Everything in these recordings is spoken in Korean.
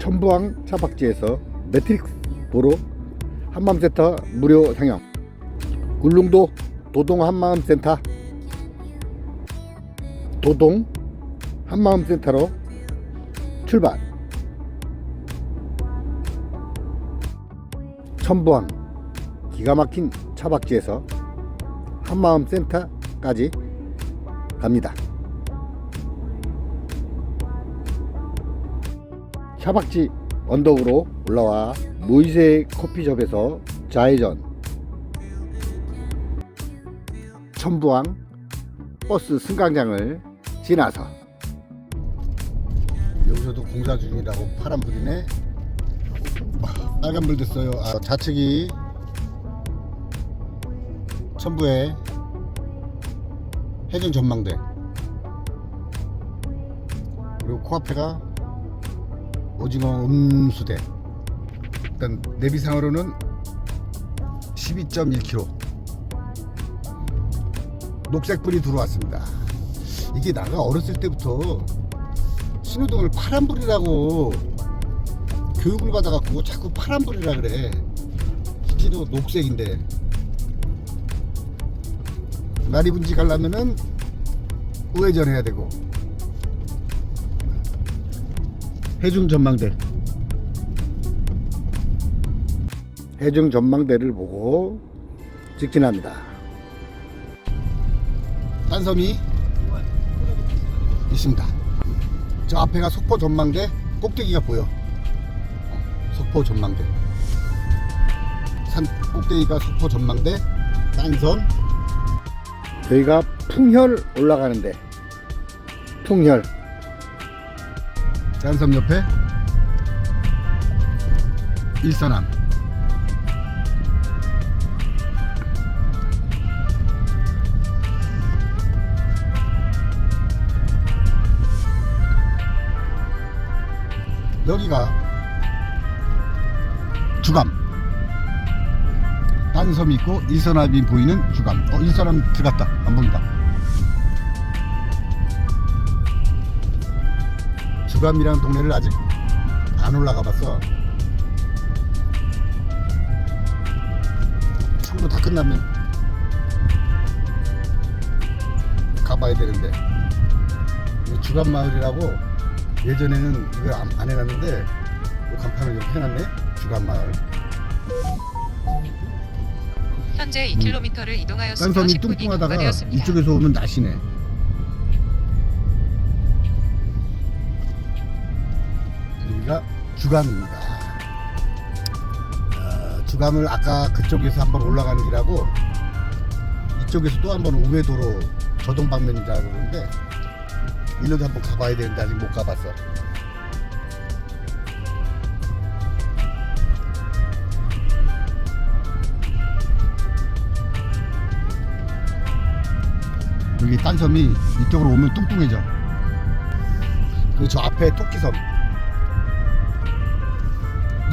천부항 차박지에서 매트릭스 보러 한마음센터 무료 상영. 울릉도 도동 한마음센터. 도동 한마음센터로 출발. 천부항 기가 막힌 차박지에서 한마음센터까지 갑니다. 차박지 언덕으로 올라와 모이세 커피숍에서 좌회전. 천부항 버스 승강장을 지나서. 여기서도 공사 중이라고 파란불이네. 빨간불 됐어요. 아, 좌측이 천부의 해전 전망대. 그리고 코앞에가 오징어 음수대. 일단 내비상으로는 12.1km 녹색불이 들어왔습니다. 이게 나가 어렸을 때부터 신호등을 파란불이라고 교육을 받아갖고 자꾸 파란불이라 그래. 실제로 녹색인데. 나리분지 가려면은 우회전 해야 되고 해중 전망대 해중 전망대를 보고 직진합니다. 딴섬이 있습니다. 저 앞에가 속포 전망대 꼭대기가 보여. 어, 속포 전망대. 산 꼭대기가 속포 전망대 딴섬. 저희가 풍혈 올라가는데 풍혈 짠섬 옆에 일선암. 여기가 주감. 딴섬이 있고 일선암이 보이는 주감. 어 일선암 들어갔다. 안 보인다 주감이라는 동네를 아직 안 올라가 봤어. 청도 다 끝나면 가봐야 되는데 이 주감 마을이라고 예전에는 이걸 안, 안 해놨는데 이 간판을 이렇게 해놨네 주감 마을. 현재 2km를 이동하였으며 딴섬이 10분이 뚱뚱하다가. 이쪽에서 오면 나시네. 주감입니다. 어, 주감을 아까 그쪽에서 한번 올라가는 길하고 이쪽에서 또 한번 우회도로 저동 방면이라 그러는데 일로도 한번 가봐야 되는데 아직 못 가봤어. 여기 딴 섬이 이쪽으로 오면 뚱뚱해져. 그리고 저 앞에 토끼섬.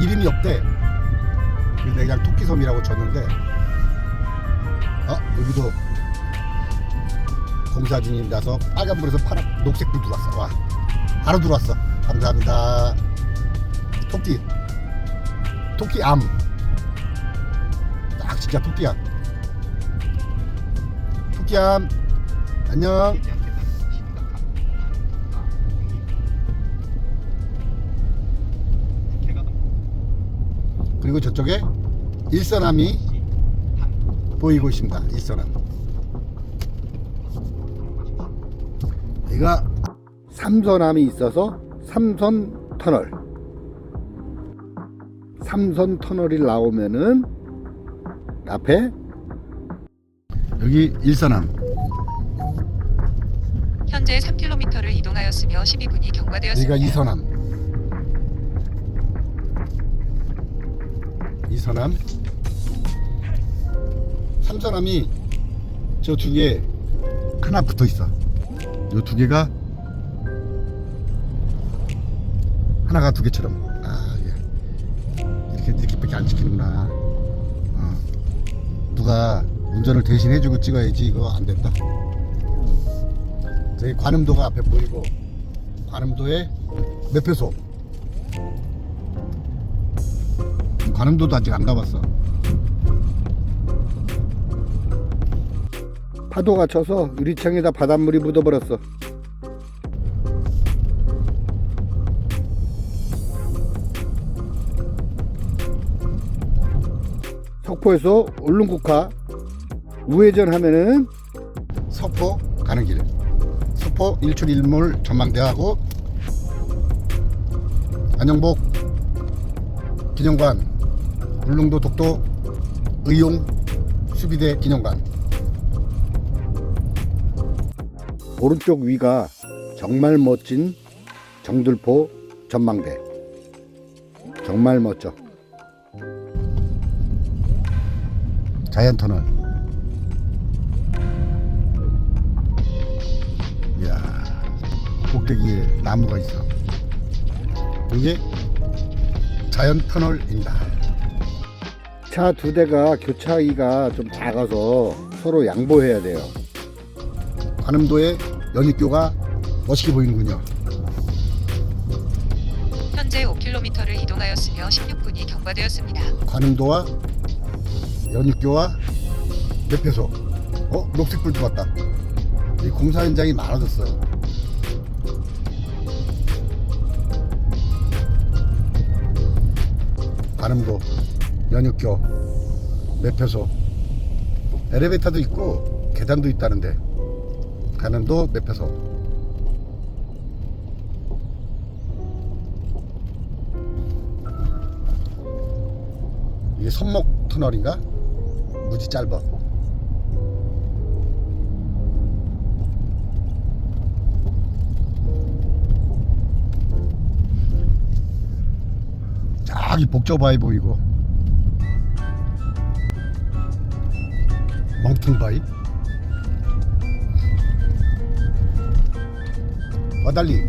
이름이 없대. 내가 그냥 토끼섬이라고 쳤는데, 어, 여기도 공사 중이라서 빨간불에서 파란, 녹색불 들어왔어. 와. 바로 들어왔어. 감사합니다. 토끼. 토끼 암. 딱 진짜 토끼암. 토끼암. 안녕. 그리고 저쪽에 일선암이 보이고 있습니다. 일선암. 여기가 삼선암이 있어서 삼선 터널. 삼선 터널이 나오면은 앞에 여기 일선암. 현재 3km를 이동하였으며 12분이 경과되었습니다. 여기가 이선암. 이선암. 삼선암이 저 두 개 하나 붙어 있어. 요 두 개가 하나가 두 개처럼. 아, 예. 이렇게 이렇게밖에 안 찍히는구나. 어. 누가 운전을 대신 해주고 찍어야지 이거 안 된다. 저기 관음도가 앞에 보이고 관음도에 매표소 관음도도 아직 안 가봤어. 파도가 쳐서 유리창에다 바닷물이 묻어버렸어. 석포에서 울릉국화 우회전 하면은 석포 가는 길. 석포 일출 일몰 전망대하고 안영복 기념관 울릉도 독도 의용 수비대 기념관. 오른쪽 위가 정말 멋진 정들포 전망대. 정말 멋져. 자연터널. 이야 꼭대기에 나무가 있어. 이게 자연터널입니다 차 두 대가 교차하기가 좀 작아서 서로 양보해야 돼요. 관음도의 연익교가 멋있게 보이는군요. 현재 5km를 이동하였으며 16분이 경과되었습니다. 관음도와 연육교와 매표소. 어? 녹색불 들어왔다. 이 공사 현장이 많아졌어 관음도 연육교 매표소 엘리베이터도 있고 계단도 있다는데 관음도 매표소 이게 손목 터널인가? 무지 짧아. 저기 복저바위 보이고 멍텅바위 와달리.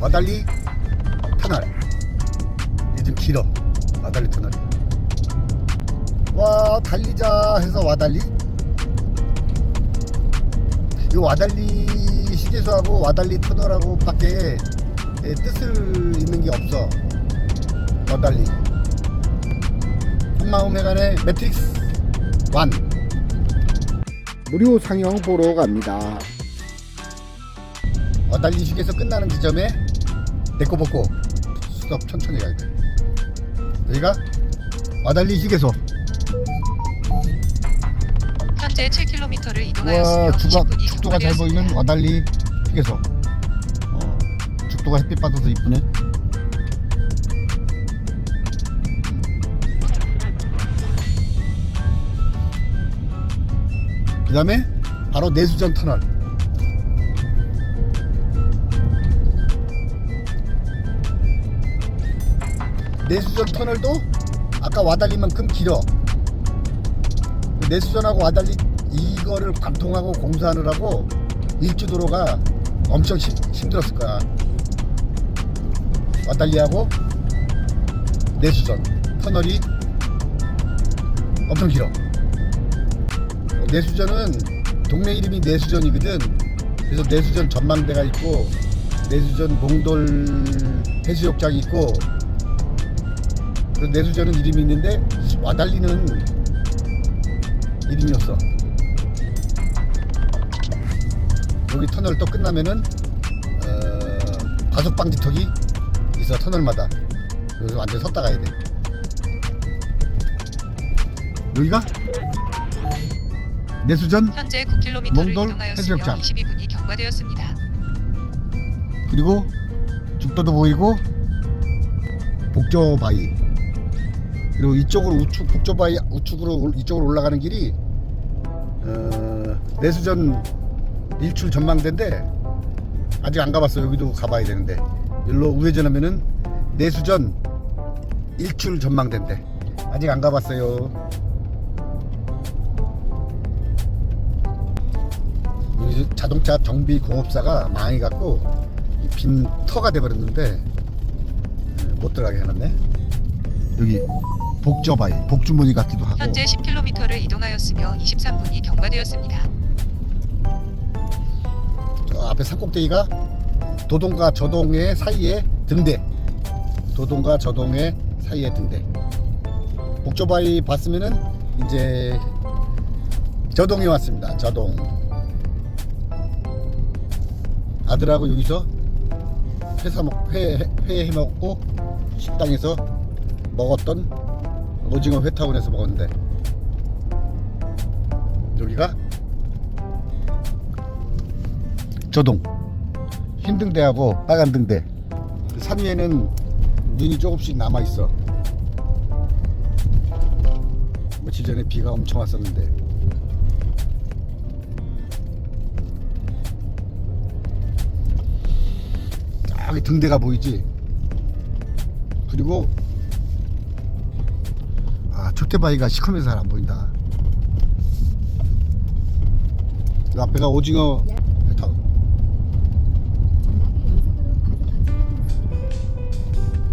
와달리 터널. 좀 길어. 와달리 터널이. 와 달리자 해서 와달리. 이 와달리 휴게소하고 와달리 터널하고 밖에 예, 뜻을 있는 게 없어. 와달리. 한마음 회관의 매트릭스 1 무료 상영 보러 갑니다. 휴게소 끝나는 지점에 벗고 수업 천천히 가야 돼. 여기가 와달리 휴게소 현재 7km를 와 이동하였으며 주가 10분이 죽도가 잘 보이는 휴게소 어, 죽도가 햇빛 받아서 이쁘네 그 다음에 바로 내수전 터널 내수전 터널도 아까 와달리만큼 길어 내수전하고 와달리 이거를 관통하고 공사하느라고 일주도로가 엄청 힘, 힘들었을 거야. 와달리하고 내수전 터널이 엄청 길어. 내수전은 동네 이름이 내수전이거든. 그래서 내수전 전망대가 있고 내수전 몽돌 해수욕장이 있고 그 내수전은 이름이 있는데 와달리는 이름이었어. 여기 터널 또 끝나면은 어, 과속 방지턱이 있어 터널마다. 그래서 완전 섰다 가야 돼. 여기가 내수전 현재 9km를 몽돌 이동하였으며 해수욕장. 22분이 경과되었습니다. 그리고 죽도도 보이고 복저바위 그리고 이쪽으로 우측 복저바위 우측으로 올- 이쪽으로 올라가는 길이 어, 내수전 일출 전망대인데 아직 안 가봤어 여기도 가봐야 되는데 일로 우회전하면은 내수전 일출 전망대인데 아직 안 가봤어요 자동차 정비 공업사가 망해갖고 이빈 터가 돼버렸는데 예, 못 들어가게 해놨네 여기 복저바위 복주머니 같기도 하고 현재 10km를 이동하였으며 23분이 경과되었습니다. 저 앞에 산꼭대기가 도동과 저동의 사이에 등대 도동과 저동의 사이에 등대. 복조바위 봤으면은 이제 저동이 왔습니다. 저동. 아들하고 여기서 회사 먹, 회, 회 해먹고 식당에서 먹었던 오징어 회타운에서 먹었는데 여기가 저동 흰 등대하고 빨간 등대. 산 위에는 눈이 조금씩 남아 있어. 며칠 전에 비가 엄청 왔었는데 저기 등대가 보이지? 그리고 아 조태바위가 시커면서 잘 안 보인다. 그 앞에가 오징어 회타운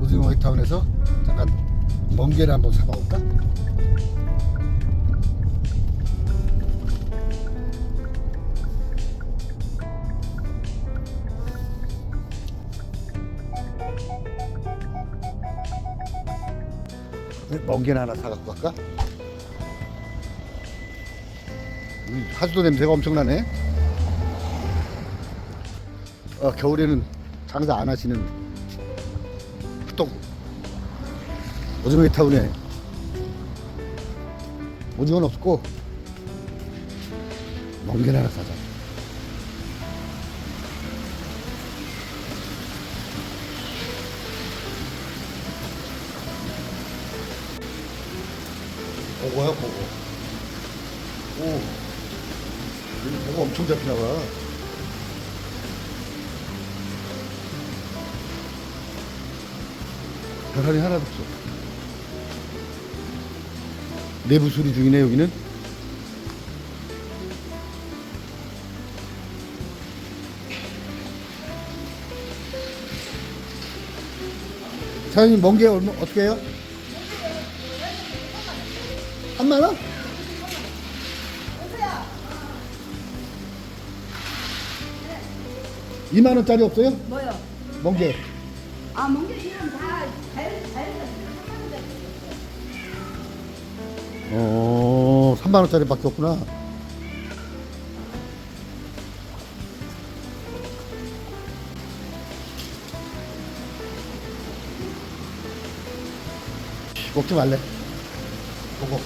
오징어 회타운에서 잠깐 멍게를 한번 사봐볼까? 멍게나 하나 사갖고 갈까? 이 하수도 냄새가 엄청나네. 어, 겨울에는 장사 안 하시는 또 오징어 타운에 오징어는 없고 멍게나 하나 사자. 보고야 보고. 오, 보고 엄청 잡히나 봐. 별알이 하나도 없어. 내부 수리 중이네 여기는. 사장님 멍게 얼마 어떻게 해요? 2만 원짜리 없어요? 뭐요? 멍게. 아 멍게 지금 다 잘, 잘, 어, 3만 원짜리밖에 없구나. 먹지 말래. 먹어.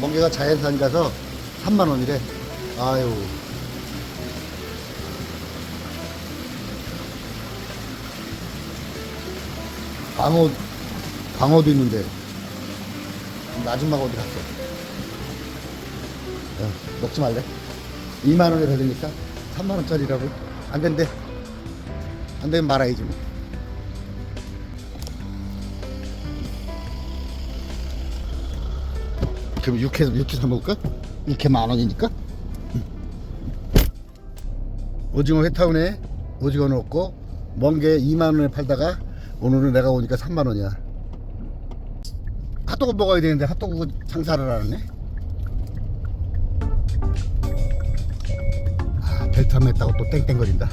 멍게가 자연산이라서 3만 원이래. 아유. 광어, 광어도 있는데. 아줌마가 어디 갔어? 야, 먹지 말래? 2만 원에 받으니까 3만 원짜리라고? 안 된대. 안 되면 말아야지 뭐. 그럼 육회, 육회 사 먹을까? 육회 만 원이니까? 응. 오징어 회타운에 오징어 넣고 멍게 2만 원에 팔다가 오늘은 내가 오니까 3만 원이야. 핫도그 먹어야 되는데 핫도그 장사를 안 하네. 아, 벨트 안 맸다고 또 땡땡거린다.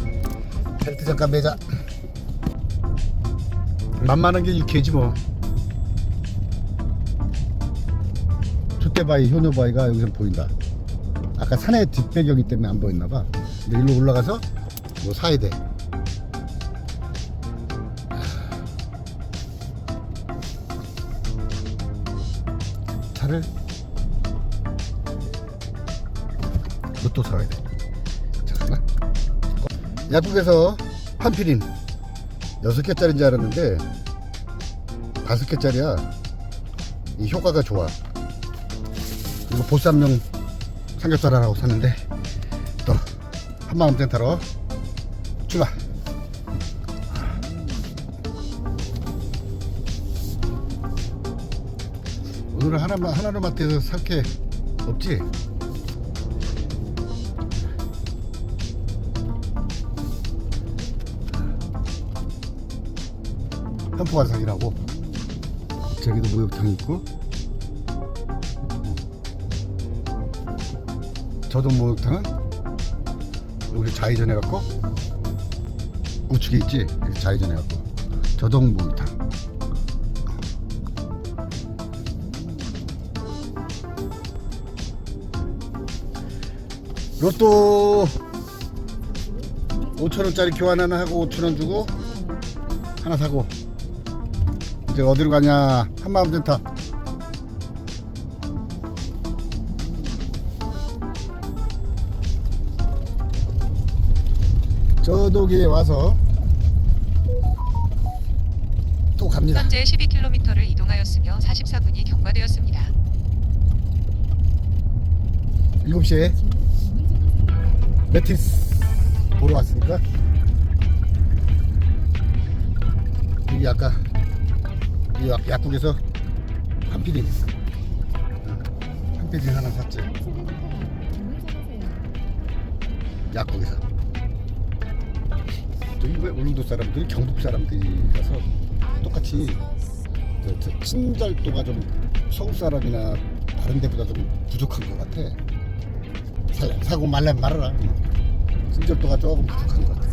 벨트 잠깐 매자. 만만한 게 육회지 뭐. 촛대바위, 효녀바위가 여기서 보인다. 아까 산의 뒷배경이 때문에 안 보였나 봐. 근데 일로 올라가서 뭐 사야 돼. 차를 로또 사야 돼. 잠깐만. 약국에서 판피린 6개짜리인 줄 알았는데 5개짜리야. 이 효과가 좋아. 그리고 보쌈용 삼겹살 하나고 샀는데 또 한마음땡 타러 출발. 오늘은 하나만 하나로 마트에서 살 게 없지? 한포가상이라고 저기도 목욕탕 있고 저도 목욕탕은 여기 좌회전 해갖고 우측에 있지? 이렇게 좌회전 해갖고 저동 모니터 로또 5천원짜리 교환 하나 하고 5천원 주고 하나 사고. 이제 어디로 가냐? 한마음센터 저도기에 와서 또 갑니다. 현재 12km를 이동하였으며 44분이 경과되었습니다. 7시에 메티스 보러 왔으니까 여기 아까 이 약- 약국에서 한피딩 한피딩 하나 샀지. 약국에서 왜 울릉도 사람들이 경북 사람들이라서 똑같이 저, 저 친절도가 좀 서울 사람이나 다른 데보다 좀 부족한 것 같아. 사, 사고 말란 말아라. 친절도가 조금 부족한 것 같아.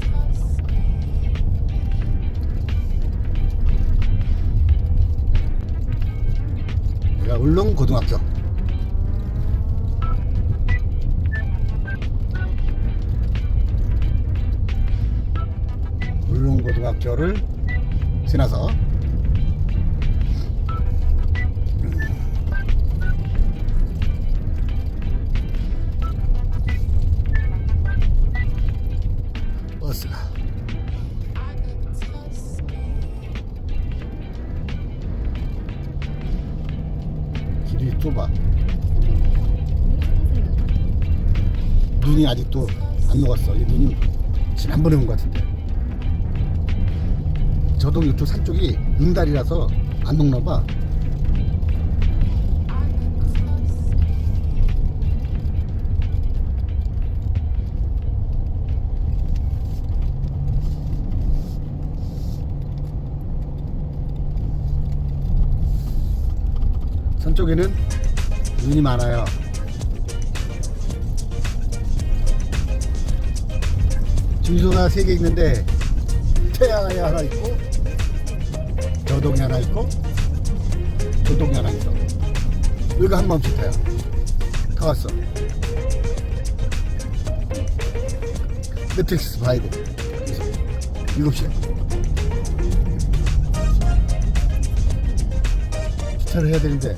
내가 울릉 고등학교 고등학교를 지나서 버스가 길이 좁아 눈이 아직도 안 녹았어. 이 눈이 지난번에 온 것 같은데 저동 이쪽 산 쪽이 응달이라서 안 녹나 봐 산 쪽에는 눈이 많아요. 주유소가 세 개 있는데 태양이 하나 있고 저동이 하나 있고 조동이 하나 있어. 여기가 한번 좋다요. 다 왔어. 매트릭스 봐야 돼. 그래서 일곱 시에 주차를 해야 되는데